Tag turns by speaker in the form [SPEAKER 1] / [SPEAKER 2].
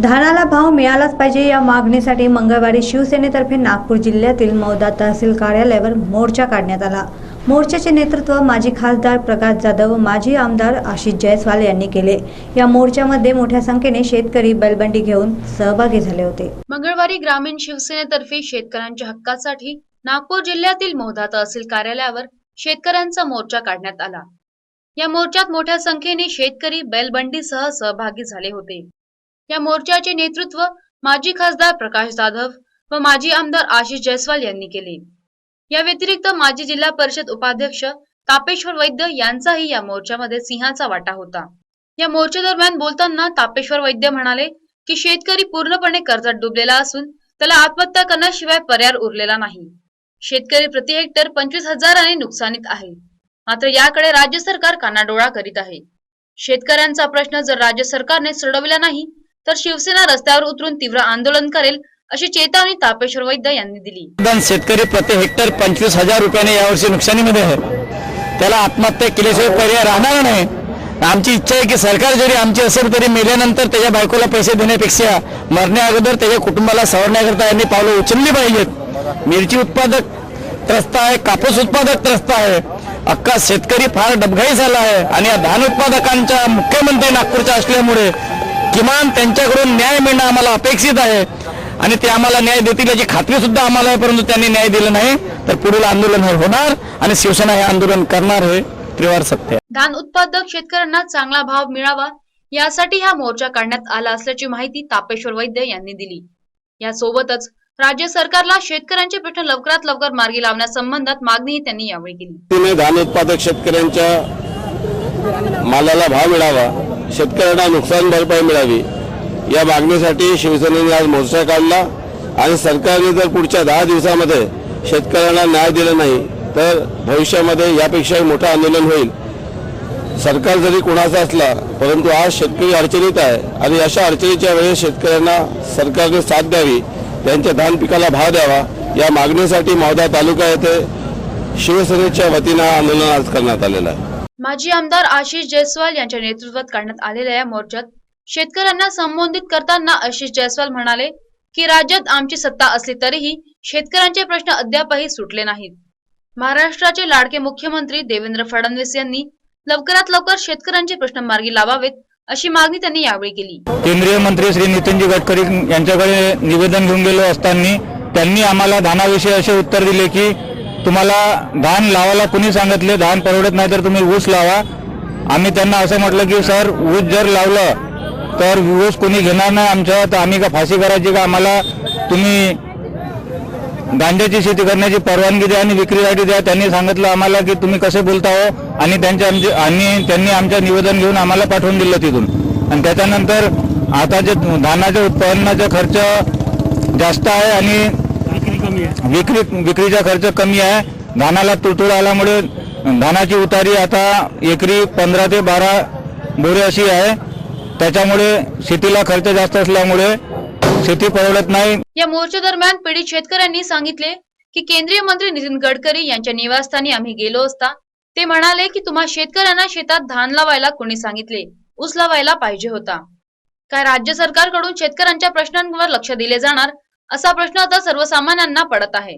[SPEAKER 1] धानाला भाव मिळालाच पाहिजे या मागणीसाठी मंगळवारी शिवसेनेतर्फे नागपूर जिल्ह्यातील मौदा तहसील कार्यालयावर मोर्चा काढण्यात आला. मोर्चाचे नेतृत्व माजी खासदार प्रकाश जाधव व माजी आमदार आशिष जयस्वाल यांनी केले. या मोर्चामध्ये मोठ्या संख्येने शेतकरी बैलबंडी घेऊन सहभागी झाले होते.
[SPEAKER 2] मंगळवारी ग्रामीण शिवसेनेतर्फे शेतकऱ्यांच्या हक्कासाठी नागपूर जिल्ह्यातील मौदा तहसील कार्यालयावर शेतकऱ्यांचा मोर्चा काढण्यात आला. या मोर्चात मोठ्या संख्येने शेतकरी बैलबंडीसह सहभागी झाले होते. या मोर्चाचे नेतृत्व माजी खासदार प्रकाश जाधव व माजी आमदार आशिष जयस्वाल यांनी केले. या व्यतिरिक्त माजी जिल्हा परिषद उपाध्यक्ष तापेश्वर वैद्य यांचाही या मोर्चामध्ये सिंहाचा वाटा होता. या मोर्चादरम्यान बोलताना तापेश्वर वैद्य म्हणाले की शेतकरी पूर्णपणे कर्जात डुबलेला असून त्याला आत्महत्या करण्याशिवाय पर्याय उरलेला नाही. शेतकरी प्रति हेक्टर पंचवीस हजाराने नुकसानीत आहे. मात्र याकडे राज्य सरकार कानाडोळा करीत आहे. शेतकऱ्यांचा प्रश्न जर राज्य सरकारने सोडविला नाही तर शिवसेना रस्त्यावर उतरून तीव्र आंदोलन करेल अशी चेतावणी तापेश्वर वैद्य यांनी दिली.
[SPEAKER 3] शेतकरी प्रति हेक्टर पंचवीस हजार रुपयाने यावर्षी नुकसानीमध्ये आहे. त्याला आत्महत्या केल्याशिवाय पर्याय राहणार नाही. आमची इच्छा आहे की सरकार जरी आमची असेल तरी मेल्यानंतर त्याच्या बायकोला पैसे देण्यापेक्षा मरण्या अगोदर त्याच्या कुटुंबाला सवरण्याकरता यांनी पावलं उचलली पाहिजेत. मिरची उत्पादक त्रस्त आहे कापूस उत्पादक त्रस्त आहे. अख्खा शेतकरी फार डबघाई झाला आहे. आणि या धान उत्पादकांच्या मुख्यमंत्री नागपूरच्या असल्यामुळे किमान त्यांच्याकडून न्याय मिळणं आम्हाला अपेक्षित आहे. आणि ते आम्हाला न्याय देतील याची खात्री सुद्धा आम्हाला आहे परंतु त्यांनी न्याय दिलं नाही. तर पुढील आंदोलन हे होणार आणि शिवसेना हे आंदोलन करणार हे त्रिवार सत्य आहे.
[SPEAKER 2] धान उत्पादक शेतकऱ्यांना चांगला भाव मिळावा यासाठी हा मोर्चा काढण्यात आला असल्याची माहिती तापेश्वर वैद्य यांनी दिली. यासोबतच राज्य सरकारला शेतकऱ्यांचे प्रश्न लवकरात लवकर मार्गी लावण्यासंबंधात मागणीही त्यांनी यावेळी केली.
[SPEAKER 4] धान उत्पादक शेतकऱ्यांच्या मालाला भाव मिळावा शेतकऱ्यांना नुकसान भरपाई मिळावी. या मागणीसाठी शिवसेनेने आज मोर्चा काढला आणि सरकारने जर पुढच्या दहा दिवसामध्ये शेतकऱ्यांना न्याय दिला नाही तर भविष्यामध्ये यापेक्षाही मोठं आंदोलन होईल. सरकार जरी कुणाचा असला परंतु आज शेतकरी अडचणीत आहे आणि अशा अडचणीच्या वेळेस शेतकऱ्यांना सरकारने साथ द्यावी त्यांच्या धान पिकाला भाव द्यावा या मागणीसाठी मौदा तालुका येथे शिवसेनेच्या वतीनं आंदोलन आज करण्यात आलेलं आहे.
[SPEAKER 2] माजी आमदार आशिष जयस्वाल यांच्या नेतृत्वात काढण्यात आलेल्या या मोर्चात शेतकऱ्यांना संबोधित करताना आशिष जयस्वाल म्हणाले की राज्यात आमची सत्ता असली तरीही शेतकऱ्यांचे प्रश्न अद्यापही सुटले नाहीत. महाराष्ट्राचे लाडके मुख्यमंत्री देवेंद्र फडणवीस यांनी लवकरात लवकर शेतकऱ्यांचे प्रश्न मार्गी लावावेत अशी मागणी त्यांनी यावेळी केली.
[SPEAKER 3] केंद्रीय मंत्री श्री नितीनजी गडकरी यांच्याकडे निवेदन घेऊन गेलो असताना त्यांनी आम्हाला धानाविषयी असे उत्तर दिले की तुम्हाला धान लावायला कुणी सांगितले? धान परवडत नाही तर तुम्ही ऊस लावा. आम्ही त्यांना असं म्हटलं की सर ऊस जर लावलं तर ऊस कोणी घेणार नाही आमच्या तर आम्ही का फाशी करायची का? आम्हाला तुम्ही गांजाची शेती करण्याची परवानगी द्या आणि विक्रीसाठी द्या. त्यांनी सांगितलं आम्हाला की तुम्ही कसे बोलता हो? आणि त्यांच्या आमचे आणि त्यांनी आमच्या निवेदन घेऊन आम्हाला पाठवून दिलं तिथून. आणि त्याच्यानंतर आता जे धानाच्या उत्पन्नाचा खर्च जास्त आहे आणि विक्री विक्रीचा खर्च कमी आहे. धानाला तुडतुड आल्यामुळे धानाची उतारी आता एकरी पंधरा ते बारा बोरे अशी आहे. त्याच्यामुळे शेतीला खर्च जास्त असल्यामुळे शेती परवडत नाही.
[SPEAKER 2] या मोर्चा दरम्यान पीडित शेतकऱ्यांनी सांगितले की केंद्रीय मंत्री नितीन गडकरी यांच्या निवासस्थानी आम्ही गेलो असता. ते म्हणाले की तुम्हा शेतकऱ्यांना शेतात धान लावायला कोणी सांगितले? ऊस लावायला पाहिजे होता. काय राज्य सरकारकडून शेतकऱ्यांच्या प्रश्नांवर लक्ष दिले जाणार? असा प्रश्न आता सर्वसामान्यांना पडत आहे.